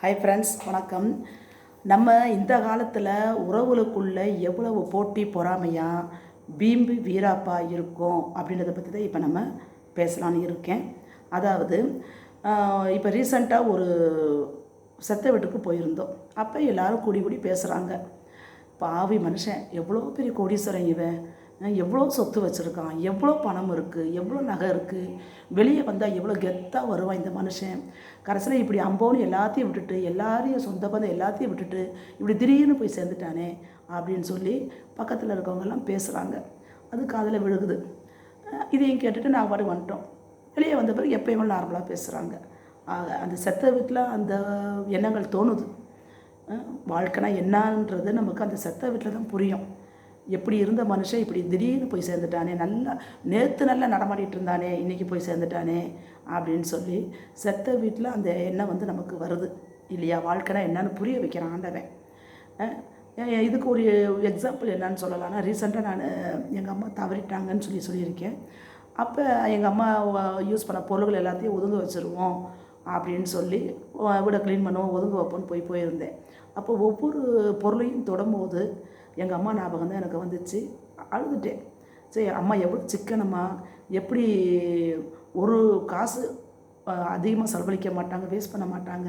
Hi friends வணக்கம். நம்ம இந்த காலத்தில் உறவுகளுக்குள்ளே எவ்வளவு போட்டி பொறாமையாக பீம்பு வீராப்பா இருக்கும் அப்படின்றத பற்றி தான் இப்போ நம்ம பேசலான்னு இருக்கேன். அதாவது இப்போ ரீசண்டாக ஒரு செத்த வீட்டுக்கு போயிருந்தோம். அப்போ எல்லோரும் கூடி கூடி பேசுகிறாங்க பாவி மனுஷன் எவ்வளோ பெரிய கோடீஸ்வரன் இவன்? எவ்வளோ சொத்து வச்சுருக்கான் எவ்வளோ பணம் இருக்குது எவ்வளோ நகை இருக்குது வெளியே வந்தால் எவ்வளோ கெத்தாக வருவான் இந்த மனுஷன். கடைசியில் இப்படி அம்போன்னு எல்லாத்தையும் விட்டுட்டு எல்லாரையும் சொந்த பந்தம் எல்லாத்தையும் விட்டுட்டு இப்படி திடீர்னு போய் சேர்ந்துட்டானே அப்படின்னு சொல்லி பக்கத்தில் இருக்கவங்கெல்லாம் பேசுகிறாங்க அது காதில் விழுகுது. இதையும் கேட்டுட்டு நான் பாட்டு வந்துட்டோம். வெளியே வந்த பிறகு எப்பயுமே நார்மலாக பேசுகிறாங்க ஆக அந்த செத்த வீட்டில் அந்த எண்ணங்கள் தோணுது. வாழ்க்கைனா என்னன்றது நமக்கு அந்த செத்த வீட்டில் தான் புரியும். எப்படி இருந்த மனுஷன் இப்படி திடீர்னு போய் சேர்ந்துட்டானே நல்லா நேற்று நல்லா நடமாடிட்டு இருந்தானே இன்றைக்கி போய் சேர்ந்துட்டானே அப்படின்னு சொல்லி செத்த வீட்டில் அந்த எண்ணம் வந்து நமக்கு வருது. இல்லையா? வாழ்க்கைனா என்னன்னு புரிய வைக்கிறான் ஆண்டவன். இதுக்கு ஒரு எக்ஸாம்பிள் என்னன்னு சொல்லலாம்னா ரீசெண்டாக நான் எங்கள் அம்மா தவறிட்டாங்கன்னு சொல்லி சொல்லியிருக்கேன். அப்போ எங்கள் அம்மா யூஸ் பண்ண பொருள்கள் எல்லாத்தையும் ஒதுங்க வச்சுருவோம் அப்படின்னு சொல்லி வீடை க்ளீன் பண்ணுவோம் ஒதுங்க வைப்போம்னு போய் போயிருந்தேன். அப்போ ஒவ்வொரு பொருளையும் தொடும்போது எங்கள் அம்மா ஞாபகம் தான் எனக்கு வந்துச்சு. அழுதுட்டேன். சரி அம்மா எவ்வளோ சிக்கனம்மா. எப்படி ஒரு காசு அதிகமாக செலவழிக்க மாட்டாங்க வேஸ்ட் பண்ண மாட்டாங்க.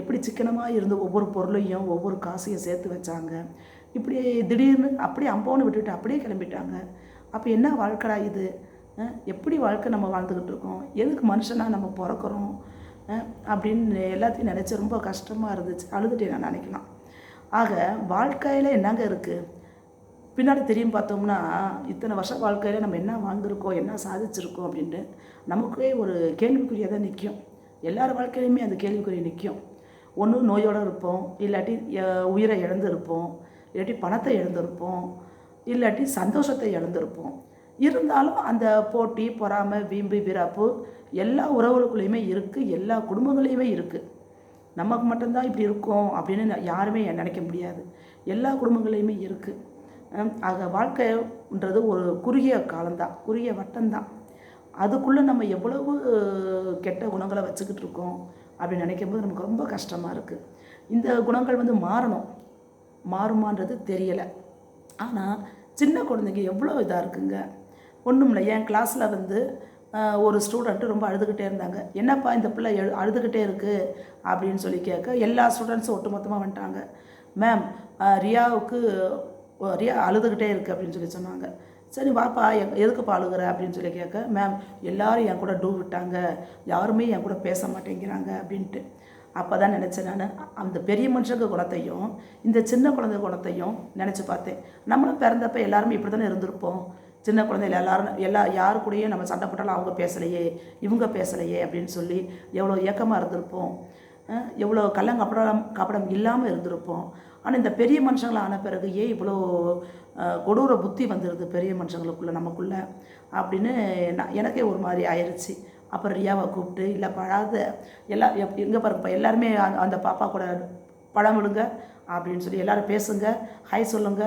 எப்படி சிக்கனமாக இருந்து ஒவ்வொரு பொருளையும் ஒவ்வொரு காசையும் சேர்த்து வச்சாங்க. இப்படி திடீர்னு அப்படியே அம்போன்னு விட்டுட்டு அப்படியே கிளம்பிட்டாங்க. அப்போ என்ன வாழ்க்கடா இது? எப்படி வாழ்க்கை நம்ம வாழ்ந்துக்கிட்டு இருக்கோம்? எதுக்கு மனுஷனாக நம்ம பிறக்கிறோம்? அப்படின்னு எல்லாத்தையும் நினச்சி ரொம்ப கஷ்டமாக இருந்துச்சு. அழுதுட்டேன் நான் நினைக்கலாம். ஆக வாழ்க்கையில் என்னங்க இருக்குது பின்னாடி தெரியும் பார்த்தோம்னா இத்தனை வருஷம் வாழ்க்கையில் நம்ம என்ன வாழ்ந்திருக்கோம் என்ன சாதிச்சிருக்கோம் அப்படின்ட்டு நமக்கே ஒரு கேள்விக்குறியாக தான் நிற்கும் எல்லார் வாழ்க்கையிலையுமே அந்த கேள்விக்குறி நிற்கும் ஒன்று நோயோடு இருப்போம் இல்லாட்டி உயிரை இழந்திருப்போம் இல்லாட்டி பணத்தை இழந்திருப்போம் இல்லாட்டி சந்தோஷத்தை இழந்திருப்போம். இருந்தாலும் அந்த போட்டி பொறாமை வீம்பு விராப்பு எல்லா உறவுகளுக்குள்ளேயுமே இருக்குது எல்லா குடும்பங்களையுமே இருக்குது நமக்கு மட்டும்தான் இப்படி இருக்கும் அப்படின்னு யாருமே நினைக்க முடியாது. எல்லா குடும்பங்களையுமே இருக்குது ஆக வாழ்க்கைன்றது ஒரு குறுகிய காலம்தான் குறுகிய வட்டம்தான். அதுக்குள்ளே நம்ம எவ்வளவு கெட்ட குணங்களை வச்சுக்கிட்டு இருக்கோம் அப்படின்னு நினைக்கும் போது நமக்கு ரொம்ப கஷ்டமாக இருக்குது இந்த குணங்கள் வந்து மாறணும். மாறுமான்றது தெரியலை. ஆனால் சின்ன குழந்தைங்க எவ்வளோ இதாக இருக்குங்க. ஒன்றும் இல்லை என் கிளாஸில் வந்து ஒரு ஸ்டூடெண்ட்டு ரொம்ப அழுதுகிட்டே இருந்தாங்க. என்னப்பா இந்த பிள்ளை எழு அழுதுகிட்டே இருக்குது அப்படின்னு சொல்லி கேட்க எல்லா ஸ்டூடெண்ட்ஸும் ஒட்டுமொத்தமாக வந்துட்டாங்க. மேம் ரியாவுக்கு ரியா அழுதுகிட்டே இருக்குது அப்படின்னு சொல்லி சொன்னாங்க. சரி வாப்பா எ- எதுக்குப்பா அழுகுற? அப்படின்னு சொல்லி கேட்க மேம் எல்லோரும் என் கூட டூ விட்டாங்க. யாருமே என் கூட பேச மாட்டேங்கிறாங்க அப்படின்ட்டு. அப்போ தான் நினச்சேன் நான். அந்த பெரிய மனுஷங்க குணத்தையும் இந்த சின்ன குழந்தை குணத்தையும் நினச்சி பார்த்தேன். நம்மளும் பிறந்தப்ப எல்லாருமே இப்படி தானே இருந்திருப்போம். சின்ன குழந்தைகள் எல்லாரும் எல்லா யாரு கூடயும் நம்ம சண்டை போட்டாலும் அவங்க பேசலையே இவங்க பேசலையே அப்படின்னு சொல்லி எவ்வளோ ஏக்கமாக இருந்திருப்போம். எவ்வளோ கள்ளங்கப்படம் கப்படம் இல்லாமல் இருந்திருப்போம். ஆனால் இந்த பெரிய மனுஷங்கள ஆன பிறகு ஏன் இவ்வளோ கொடூர புத்தி வந்துடுது பெரிய மனுஷங்களுக்குள்ள நமக்குள்ள? அப்படின்னு நான் எனக்கே ஒரு மாதிரி ஆயிடுச்சு அப்புறம் ரியாவை கூப்பிட்டு இல்லை பழாத. எல்லா எங்கே பாருங்கப்பா எல்லாருமே அந்த பாப்பா கூட பழம் விழுங்க அப்படின்னு சொல்லி எல்லோரும் பேசுங்க ஹை சொல்லுங்க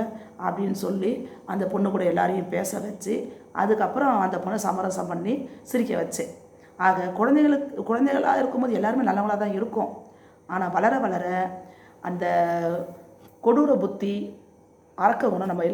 அப்படின்னு சொல்லி அந்த பொண்ணு கூட எல்லாரையும் பேச வச்சு அதுக்கப்புறம் அந்த பொண்ணை சமரசம் பண்ணி சிரிக்க வச்சேன் ஆக குழந்தைகளுக்கு குழந்தைகளாக இருக்கும்போது எல்லாருமே நல்லவங்களாக தான் இருக்கும். ஆனால் வளர வளர அந்த கொடூர புத்தி அறக்க குணம் நம்ம எல்லா